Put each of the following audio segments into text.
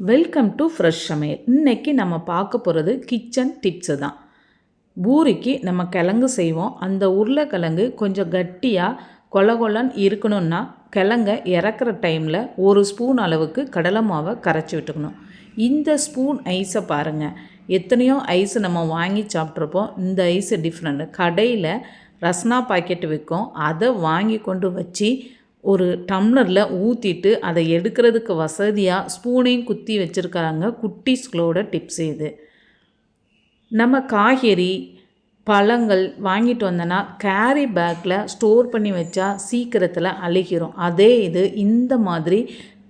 Welcome to fresh சமையல் இன்றைக்கி நம்ம பார்க்க போகிறது கிச்சன் டிப்ஸு தான். பூரிக்கு நம்ம கிழங்கு செய்வோம். அந்த உருளைக்கிழங்கு கொஞ்சம் கட்டியாக கொல கொலன்னு இருக்கணும்னா கிழங்க இறக்குற டைமில் ஒரு ஸ்பூன் அளவுக்கு கடலை மாவை கரைச்சி விட்டுக்கணும். இந்த ஸ்பூன் ஐஸை பாருங்கள் எத்தனையோ ஐஸ் நம்ம வாங்கி சாப்பிட்ருப்போம் இந்த ஐஸ் டிஃப்ரெண்ட் கடையில் ரஸ்னா பாக்கெட் விற்கும் அதை வாங்கி கொண்டு வச்சு ஒரு டம்ளரில் ஊற்றிட்டு அதை எடுக்கிறதுக்கு வசதியாக ஸ்பூனையும் குத்தி வச்சுருக்காங்க குட்டீஸ்களோட டிப்ஸ் இது. நம்ம காய்கறி பழங்கள் வாங்கிட்டு வந்தோன்னா கேரி பேக்கில் ஸ்டோர் பண்ணி வச்சா சீக்கிரத்தில் அழிக்கிறோம் அதே இது இந்த மாதிரி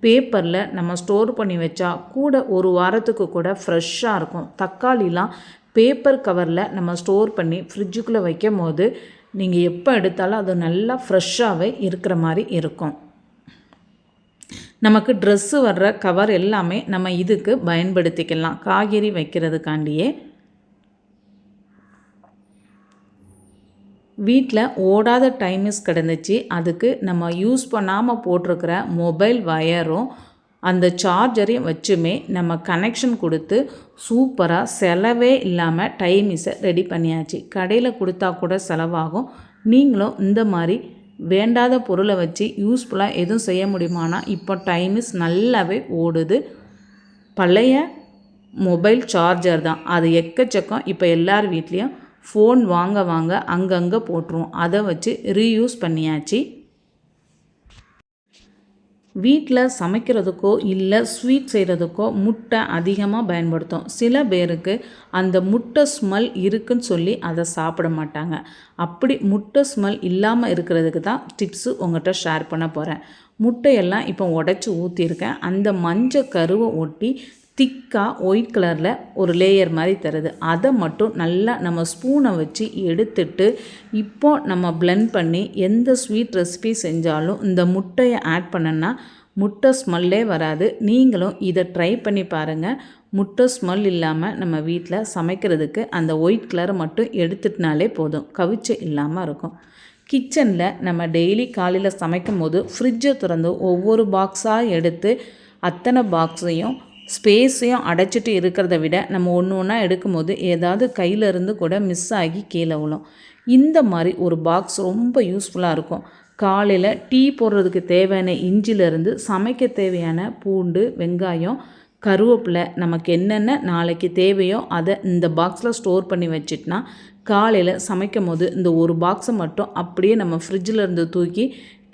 பேப்பரில் நம்ம ஸ்டோர் பண்ணி வச்சா கூட ஒரு வாரத்துக்கு கூட ஃப்ரெஷ்ஷாக இருக்கும். தக்காளிலாம் பேப்பர் கவரில் நம்ம ஸ்டோர் பண்ணி ஃப்ரிட்ஜுக்குள்ளே வைக்கும் போது நீங்கள் எப்போ எடுத்தாலும் அது நல்லா ஃப்ரெஷ்ஷாகவே இருக்கிற மாதிரி இருக்கும். நமக்கு ட்ரெஸ்ஸு வர்ற கவர் எல்லாமே நம்ம இதுக்கு பயன்படுத்திக்கலாம். காய்கறி வைக்கிறதுக்காண்டியே. வீட்டில் ஓடாத டைமிஸ் கிடந்துச்சு. அதுக்கு நம்ம யூஸ் பண்ணாமல் போட்டிருக்கிற மொபைல் வயரும் அந்த சார்ஜரையும் வச்சுமே நம்ம கனெக்ஷன் கொடுத்து சூப்பராக செலவே இல்லாமல் டைமிஸை ரெடி பண்ணியாச்சு. கடையில் கொடுத்தா கூட செலவாகும். நீங்களும் இந்த மாதிரி வேண்டாத பொருளை வச்சு யூஸ்ஃபுல்லாக எதுவும் செய்ய முடியுமானா இப்போ டைமிஸ் நல்லாவே ஓடுது. பழைய மொபைல் சார்ஜர் தான். அது எக்கச்சக்கம். இப்போ எல்லார் வீட்லேயும் ஃபோன் வாங்க வாங்க அங்கங்கே போட்டுருவோம். அதை வச்சு ரீயூஸ் பண்ணியாச்சு. வீட்டில் சமைக்கிறதுக்கோ இல்லை ஸ்வீட் செய்கிறதுக்கோ முட்டை அதிகமாக பயன்படுத்தும். சில பேருக்கு அந்த முட்டை ஸ்மெல் இருக்குன்னு சொல்லி அதை சாப்பிட மாட்டாங்க. அப்படி முட்டை ஸ்மெல் இல்லாமல் இருக்கிறதுக்கு தான் டிப்ஸு உங்கள்கிட்ட ஷேர் பண்ண போகிறேன் முட்டையெல்லாம் இப்போ உடச்சி ஊற்றிருக்கேன் அந்த மஞ்சள் கருவை ஒட்டி திக்காக ஒயிட் கலரில் ஒரு லேயர் மாதிரி தருது. அதை மட்டும் நல்லா நம்ம ஸ்பூனை வச்சு எடுத்துட்டு இப்போ நம்ம பிளெண்ட் பண்ணி எந்த ஸ்வீட் ரெசிபி செஞ்சாலும் இந்த முட்டையை ஆட் பண்ணனா முட்டை ஸ்மெல்லே வராது. நீங்களும் இதை ட்ரை பண்ணி பாருங்கள் முட்டை ஸ்மெல் இல்லாமல் நம்ம வீட்டில் சமைக்கிறதுக்கு அந்த ஒயிட் கலரை மட்டும் எடுத்துட்டினாலே போதும். கவிச்சு இல்லாமல் இருக்கும். கிச்சனில் நம்ம டெய்லி காலையில் சமைக்கும் போது ஃப்ரிட்ஜை திறந்து ஒவ்வொரு பாக்ஸாக எடுத்து அத்தனை பாக்ஸையும் ஸ்பேஸையும் அடைச்சிட்டு இருக்கிறத விட நம்ம ஒன்று ஒன்றா எடுக்கும்போது ஏதாவது கையிலேருந்து கூட மிஸ் ஆகி கீழே விழும். இந்த மாதிரி ஒரு பாக்ஸ் ரொம்ப யூஸ்ஃபுல்லாக இருக்கும். காலையில் டீ போடுறதுக்கு தேவையான இஞ்சிலேருந்து சமைக்க தேவையான பூண்டு வெங்காயம் கருவேப்பிலை நமக்கு என்னென்ன நாளைக்கு தேவையோ அதை இந்த பாக்ஸில் ஸ்டோர் பண்ணி வச்சிட்னா காலையில் சமைக்கும் போது இந்த ஒரு பாக்ஸை மட்டும் அப்படியே நம்ம ஃப்ரிட்ஜில் இருந்து தூக்கி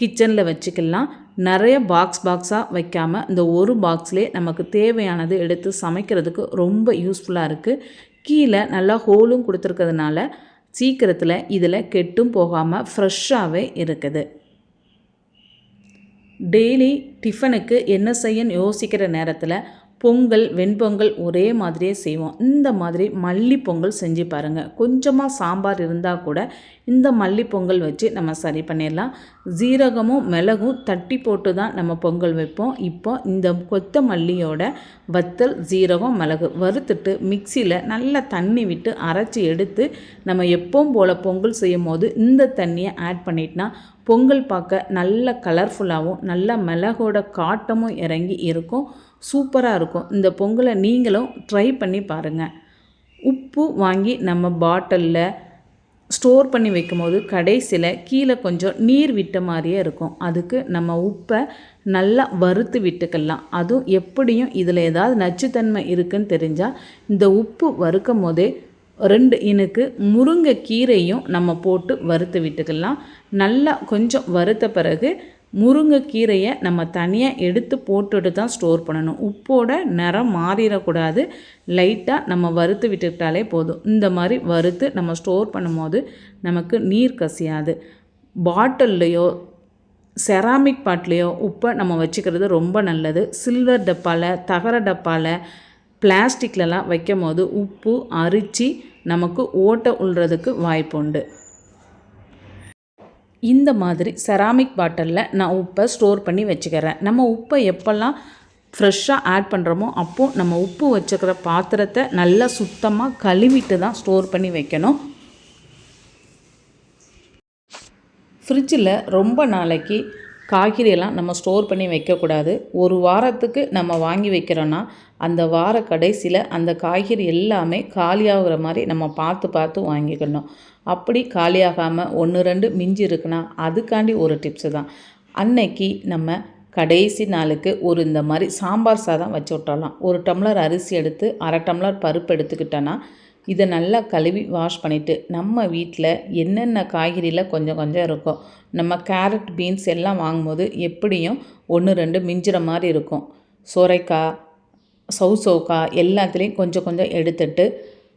கிச்சனில் வச்சுக்கலாம். நிறைய பாக்ஸ் பாக்ஸாக வைக்காமல் இந்த ஒரு பாக்ஸ்லேயே நமக்கு தேவையானது எடுத்து சமைக்கிறதுக்கு ரொம்ப யூஸ்ஃபுல்லாக இருக்குது கீழே நல்லா ஹோலும் கொடுத்துருக்கிறதுனால சீக்கிரத்தில் இதில் கெட்டும் போகாமல் ஃப்ரெஷ்ஷாகவே இருக்குது. டெய்லி டிஃபனுக்கு என்ன செய்யன்னு யோசிக்கிற நேரத்தில் பொங்கல் வெண்பொங்கல் ஒரே மாதிரியே செய்வோம். இந்த மாதிரி மல்லி பொங்கல் செஞ்சு பாருங்கள் கொஞ்சமாக சாம்பார் இருந்தால் கூட இந்த மல்லி பொங்கல் வச்சு நம்ம சரி பண்ணிடலாம். ஜீரகமும் மிளகும் தட்டி போட்டு தான் நம்ம பொங்கல் வைப்போம். இப்போ இந்த கொத்தமல்லியோட வத்தல் ஜீரகம் மிளகு வறுத்துட்டு மிக்சியில் நல்லா தண்ணி விட்டு அரைச்சி எடுத்து நம்ம எப்பவும் போல் பொங்கல் செய்யும் போது இந்த தண்ணியை ஆட் பண்ணிட்டோன்னா பொங்கல் பார்க்க நல்ல கலர்ஃபுல்லாகவும் நல்ல மிளகோட காட்டமும் இறங்கி இருக்கும். சூப்பராக இருக்கும். இந்த பொங்கலை நீங்களும் ட்ரை பண்ணி பாருங்கள் உப்பு வாங்கி நம்ம பாட்டிலில் ஸ்டோர் பண்ணி வைக்கும்போது கடைசியில் கீழே கொஞ்சம் நீர் விட்ட மாதிரியே இருக்கும். அதுக்கு நம்ம உப்பை நல்லா வறுத்து விட்டுக்கலாம். அதுவும் எப்படியும் இதில் ஏதாவது நச்சுத்தன்மை இருக்குன்னு தெரிஞ்சால் இந்த உப்பு வறுக்கும் போதே ரெண்டு இனுக்கு முருங்கை கீரையும் நம்ம போட்டு வறுத்து விட்டுக்கலாம். நல்லா கொஞ்சம் வறுத்த பிறகு முருங்கைக்கீரையை நம்ம தனியாக எடுத்து போட்டுட்டு தான் ஸ்டோர் பண்ணணும். உப்போட நிறம் மாறிடக்கூடாது. லைட்டாக நம்ம வறுத்து விட்டுக்கிட்டாலே போதும். இந்த மாதிரி வறுத்து நம்ம ஸ்டோர் பண்ணும்போது நமக்கு நீர் கசியாது. பாட்டில்லையோ செராமிக் பாட்லேயோ உப்பை நம்ம வச்சுக்கிறது ரொம்ப நல்லது. சில்வர் டப்பாவில் தகர டப்பாவில் பிளாஸ்டிக்லலாம் வைக்கும் போது உப்பு அரிச்சு நமக்கு ஓட்டை உள்றதுக்கு வாய்ப்புண்டு. இந்த மாதிரி செராமிக் பாட்டிலில் நான் உப்பை ஸ்டோர் பண்ணி வச்சுக்கிறேன். நம்ம உப்பை எப்போல்லாம் ஃப்ரெஷ்ஷாக ஆட் பண்ணுறோமோ அப்போது நம்ம உப்பு வச்சுக்கிற பாத்திரத்தை நல்லா சுத்தமாக கழுவிட்டு தான் ஸ்டோர் பண்ணி வைக்கணும். ஃப்ரிட்ஜில் ரொம்ப நாளைக்கு காய்கறியெல்லாம் நம்ம ஸ்டோர் பண்ணி வைக்கக்கூடாது. ஒரு வாரத்துக்கு நம்ம வாங்கி வைக்கிறோன்னா அந்த வார கடைசியில் அந்த காய்கறி எல்லாமே காலியாகிற மாதிரி நம்ம பார்த்து பார்த்து வாங்கிக்கணும். அப்படி காலியாகாமல் ஒன்று ரெண்டு மிஞ்சி இருக்குன்னா அதுக்காண்டி ஒரு டிப்ஸு தான். அன்னைக்கு நம்ம கடைசி நாளுக்கு ஒரு இந்த மாதிரி சாம்பார் சாதம் வச்சு விட்டுறலாம். ஒரு டம்ளர் அரிசி எடுத்து அரை டம்ளர் பருப்பு எடுத்துக்கிட்டோன்னா இதை நல்லா கழுவி வாஷ் பண்ணிவிட்டு நம்ம வீட்டில் என்னென்ன காய்கறியில் கொஞ்சம் கொஞ்சம் இருக்கும் நம்ம கேரட் பீன்ஸ் எல்லாம் வாங்கும்போது எப்படியும் ஒன்று ரெண்டு மிஞ்சிற மாதிரி இருக்கும். சுரைக்காய் சவுசவுக்காய் எல்லாத்துலேயும் கொஞ்சம் கொஞ்சம் எடுத்துட்டு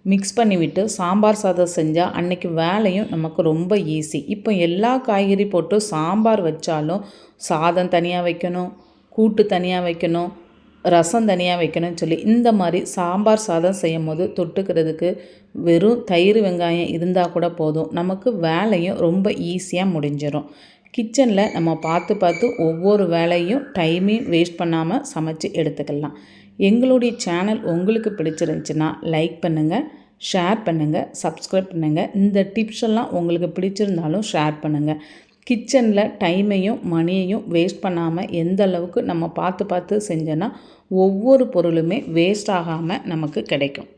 மிக்ஸ் பண்ணிவிட்டு சாம்பார் சாதம் செஞ்சால் அன்னைக்கு வேலையும் நமக்கு ரொம்ப ஈஸி இப்போ எல்லா காய்கறி போட்டு சாம்பார் வச்சாலும் சாதம் தனியாக வைக்கணும் கூட்டு தனியாக வைக்கணும் ரசம் தனியாக வைக்கணும்னு சொல்லி இந்த மாதிரி சாம்பார் சாதம் செய்யும் போது தொட்டுக்கிறதுக்கு வெறும் தயிர் வெங்காயம் இருந்தால் கூட போதும். நமக்கு வேலையும் ரொம்ப ஈஸியாக முடிஞ்சிடும் கிச்சனில் நம்ம பார்த்து பார்த்து ஒவ்வொரு வேலையும் டைமையும் வேஸ்ட் பண்ணாமல் சமைச்சு எடுத்துக்கலாம். எங்களுடைய சேனல் உங்களுக்கு பிடிச்சிருந்துச்சுன்னா லைக் பண்ணுங்கள் ஷேர் பண்ணுங்கள் சப்ஸ்கிரைப் பண்ணுங்கள் இந்த டிப்ஸ் எல்லாம் உங்களுக்கு பிடிச்சிருந்தாலும் ஷேர் பண்ணுங்கள் கிச்சனில் டைமையும் மணியையும் வேஸ்ட் பண்ணாமல் எந்த அளவுக்கு நம்ம பார்த்து பார்த்து செஞ்சோன்னா ஒவ்வொரு பொருளுமே வேஸ்ட் ஆகாமல் நமக்கு கிடைக்கும்.